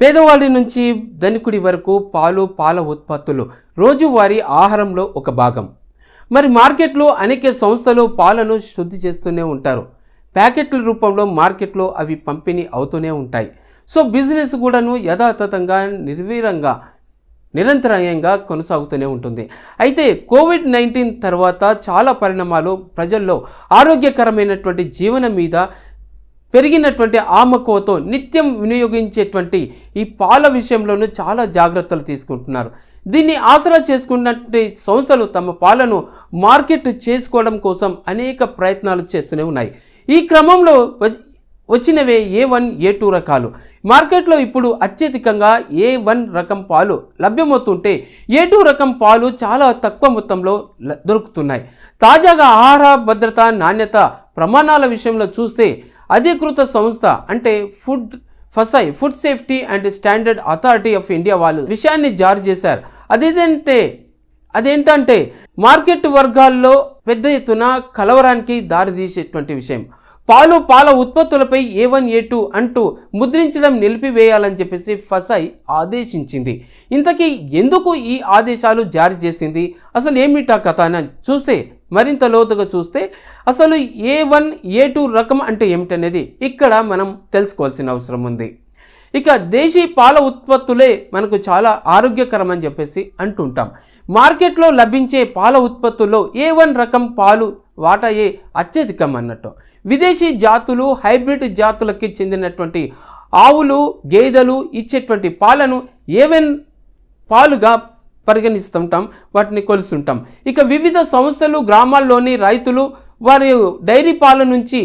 పేదవాడి నుంచి ధనికుడి వరకు పాలు పాల ఉత్పత్తులు. రోజువారీ ఆహారంలో ఒక భాగం. మరి మార్కెట్లో అనేక సంస్థలు పాలను శుద్ధి చేస్తూనే ఉంటారు. ప్యాకెట్ల రూపంలో మార్కెట్లో అవి పంపిణీ అవుతూనే ఉంటాయి. సో బిజినెస్ కూడాను యథాతథంగా నిర్వీరంగా నిరంతరాయంగా కొనసాగుతూనే ఉంటుంది. అయితే కోవిడ్ నైన్టీన్ తర్వాత చాలా పరిణామాలు ప్రజల్లో ఆరోగ్యకరమైనటువంటి జీవనం మీద పెరిగినటువంటి ఆమకువతో నిత్యం వినియోగించేటువంటి ఈ పాల విషయంలోనూ చాలా జాగ్రత్తలు తీసుకుంటున్నారు. దీన్ని ఆసరా చేసుకున్నటువంటి సంస్థలు తమ పాలను మార్కెట్ చేసుకోవడం కోసం అనేక ప్రయత్నాలు చేస్తూనే ఉన్నాయి. ఈ క్రమంలో వ- వచ్చినవే ఏ వన్ ఏ టూ రకాలు. మార్కెట్లో ఇప్పుడు అత్యధికంగా ఏ వన్ రకం పాలు లభ్యమవుతుంటే ఏ టూ రకం పాలు చాలా తక్కువ మొత్తంలో దొరుకుతున్నాయి. తాజాగా ఆహార భద్రత నాణ్యత ప్రమాణాల విషయంలో చూస్తే అధికృత సంస్థ అంటే food FSSAI food safety and standard authority of India వాళ్ళు విషయాన్ని జారీ చేశారు. అదేంటంటే అదేంటంటే మార్కెట్ వర్గాల్లో పెద్ద ఎత్తున కలవరానికి దారితీసేటువంటి విషయం. పాలు పాల ఉత్పత్తులపై ఏ వన్ ఏ టూ అంటూ ముద్రించడం నిలిపివేయాలని చెప్పేసి ఫసాయి ఆదేశించింది. ఇంతకీ ఎందుకు ఈ ఆదేశాలు జారీ చేసింది? అసలు ఏమిటా కథ అని చూస్తే మరింత లోతుగా చూస్తే అసలు ఏ వన్ ఏ టూ రకం అంటే ఏమిటనేది ఇక్కడ మనం తెలుసుకోవాల్సిన అవసరం ఉంది. ఇక దేశీ పాల ఉత్పత్తులే మనకు చాలా ఆరోగ్యకరం అని చెప్పేసి అంటుంటాం. మార్కెట్లో లభించే పాల ఉత్పత్తుల్లో ఏ వన్ రకం పాలు వాటాయే అత్యధికం అన్నట్టు. విదేశీ జాతులు హైబ్రిడ్ జాతులకి చెందినటువంటి ఆవులు గేదెలు ఇచ్చేటువంటి పాలను ఏవెన్ పాలుగా పరిగణిస్తుంటాం వాటిని కొలుస్తుంటాం. ఇక వివిధ సంస్థలు గ్రామాల్లోని రైతులు వారి డైరీ పాల నుంచి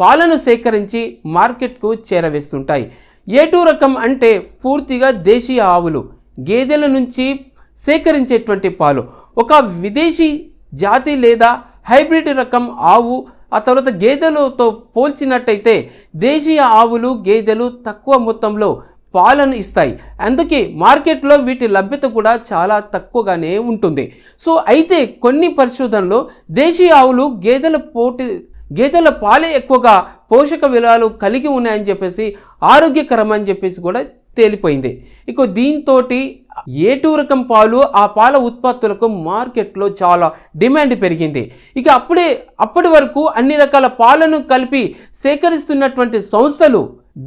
పాలను సేకరించి మార్కెట్కు చేరవేస్తుంటాయి. ఏటూ రకం అంటే పూర్తిగా దేశీయ ఆవులు గేదెల నుంచి సేకరించేటువంటి పాలు. ఒక విదేశీ జాతి లేదా హైబ్రిడ్ రకం ఆవు ఆ తర్వాత గేదెలతో పోల్చినట్టయితే దేశీయ ఆవులు గేదెలు తక్కువ మొత్తంలో పాలను ఇస్తాయి. అందుకే మార్కెట్లో వీటి లభ్యత కూడా చాలా తక్కువగానే ఉంటుంది. సో అయితే కొన్ని పరిశోధనలో దేశీయ ఆవులు గేదెల పోటీ గేదెల పాలే ఎక్కువగా పోషక విలువలు కలిగి ఉన్నాయని చెప్పేసి ఆరోగ్యకరం అని చెప్పేసి కూడా తేలిపోయింది. ఇక దీంతో ఏటూ రకం పాలు ఆ పాల ఉత్పత్తులకు మార్కెట్లో చాలా డిమాండ్ పెరిగింది. ఇక అప్పుడే అప్పటి వరకు అన్ని రకాల పాలను కలిపి సేకరిస్తున్నటువంటి సంస్థలు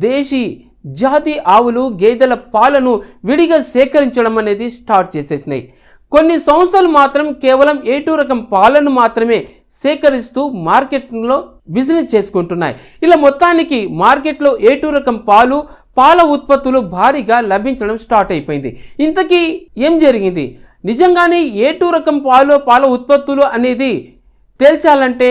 దేశీ జాతి ఆవులు గేదెల పాలను విడిగా సేకరించడం అనేది స్టార్ట్ చేసేసినాయి. కొన్ని సంస్థలు మాత్రం కేవలం ఏటూ రకం పాలను మాత్రమే సేకరిస్తూ మార్కెట్లో బిజినెస్ చేసుకుంటున్నాయి. ఇలా మొత్తానికి మార్కెట్లో ఏటూ రకం పాలు పాల ఉత్పత్తులు భారీగా లభించడం స్టార్ట్ అయిపోయింది. ఇంతకీ ఏం జరిగింది? నిజంగానే ఏటూ రకం పాలు పాల ఉత్పత్తులు అనేది తేల్చాలంటే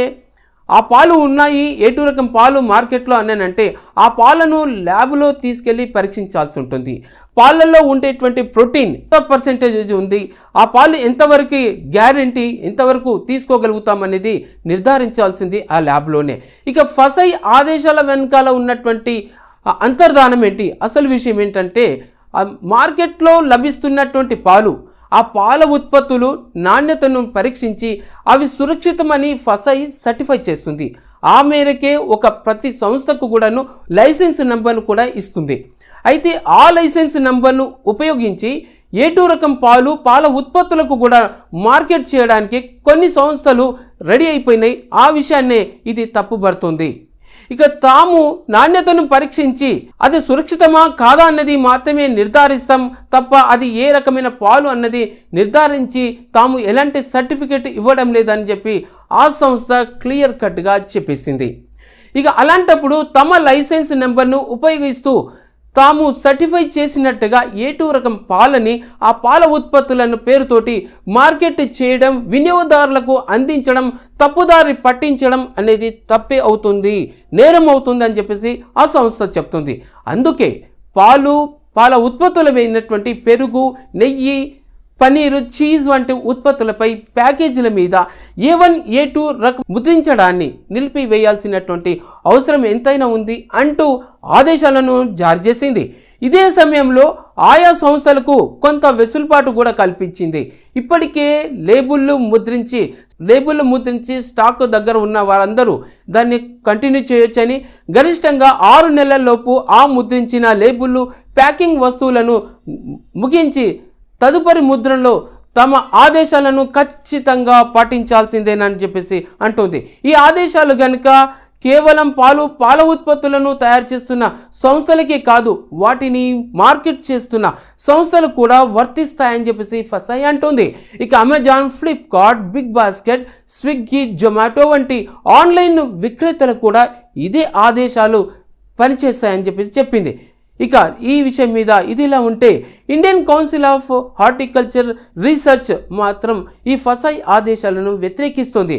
ఆ పాలు ఉన్నాయి ఏటు రకం పాలు మార్కెట్లో అన్నానంటే ఆ పాలను ల్యాబ్లో తీసుకెళ్ళి పరీక్షించాల్సి ఉంటుంది. పాలల్లో ఉండేటువంటి ప్రోటీన్ ఎంత పర్సెంటేజ్ ఉంది? ఆ పాలు ఎంతవరకు గ్యారంటీ ఎంతవరకు తీసుకోగలుగుతాం అనేది నిర్ధారించాల్సింది ఆ ల్యాబ్లోనే. ఇక ఫసై ఆదేశాల వెనకాల ఉన్నటువంటి అంతర్ధానం ఏంటి? అసలు విషయం ఏంటంటే మార్కెట్లో లభిస్తున్నటువంటి పాలు ఆ పాల ఉత్పత్తులు నాణ్యతను పరీక్షించి అవి సురక్షితమని ఫసై సర్టిఫై చేస్తుంది. ఆ మేరకే ఒక ప్రతి సంస్థకు కూడాను లైసెన్స్ నెంబర్ను కూడా ఇస్తుంది. అయితే ఆ లైసెన్స్ నెంబర్ను ఉపయోగించి ఏటూ రకం పాలు పాల ఉత్పత్తులకు కూడా మార్కెట్ చేయడానికి కొన్ని సంస్థలు రెడీ అయిపోయినాయి. ఆ విషయాన్నే ఇది తప్పుబడుతుంది. ఇక తాము నాణ్యతను పరీక్షించి అది సురక్షితమా కాదా అన్నది మాత్రమే నిర్ధారిస్తాం తప్ప అది ఏ రకమైన పాలు అన్నది నిర్ధారించి తాము ఎలాంటి సర్టిఫికేట్ ఇవ్వడం లేదని చెప్పి ఆ సంస్థ క్లియర్ కట్గా చెప్పేసింది. ఇక అలాంటప్పుడు తమ లైసెన్స్ నెంబర్ను ఉపయోగిస్తూ తాము సర్టిఫై చేసినట్టుగా ఏటూ రకం పాలని ఆ పాల ఉత్పత్తులను పేరుతోటి మార్కెట్ చేయడం వినియోగదారులకు అందించడం తప్పుదారి పట్టించడం అనేది తప్పే అవుతుంది నేరం అవుతుంది అని చెప్పేసి ఆ సంస్థ చెప్తుంది. అందుకే పాలు పాల ఉత్పత్తులమైనటువంటి పెరుగు నెయ్యి పనీరు చీజ్ వంటి ఉత్పత్తులపై ప్యాకేజీల మీద ఏ వన్ ఏ టూ రకం ముద్రించడాన్ని నిలిపివేయాల్సినటువంటి అవసరం ఎంతైనా ఉంది అంటూ ఆదేశాలను జారీ చేసింది. ఇదే సమయంలో ఆయా సంస్థలకు కొంత వెసులుబాటు కూడా కల్పించింది. ఇప్పటికే లేబుల్లు ముద్రించి లేబుల్లు ముద్రించి స్టాక్ దగ్గర ఉన్న వారందరూ దాన్ని కంటిన్యూ చేయొచ్చని గరిష్టంగా ఆరు నెలల్లోపు ఆ ముద్రించిన లేబుల్లు ప్యాకింగ్ వస్తువులను ముగించి తదుపరి ముద్రణలో తమ ఆదేశాలను ఖచ్చితంగా పాటించాల్సిందేనని చెప్పేసి అంటుంది. ఈ ఆదేశాలు కనుక కేవలం పాలు పాల ఉత్పత్తులను తయారు చేస్తున్న సంస్థలకే కాదు వాటిని మార్కెట్ చేస్తున్న సంస్థలు కూడా వర్తిస్తాయని చెప్పేసి ఫసై అంటుంది. ఇక Amazon Flipkart big basket Swiggy Zomato వంటి ఆన్లైన్ విక్రేతలు కూడా ఇదే ఆదేశాలు పనిచేస్తాయని చెప్పేసి చెప్పింది. ఇక ఈ విషయం మీద ఇదిలా ఉంటే Indian council of horticulture research మాత్రం ఈ ఫసాయి ఆదేశాలను వ్యతిరేకిస్తుంది.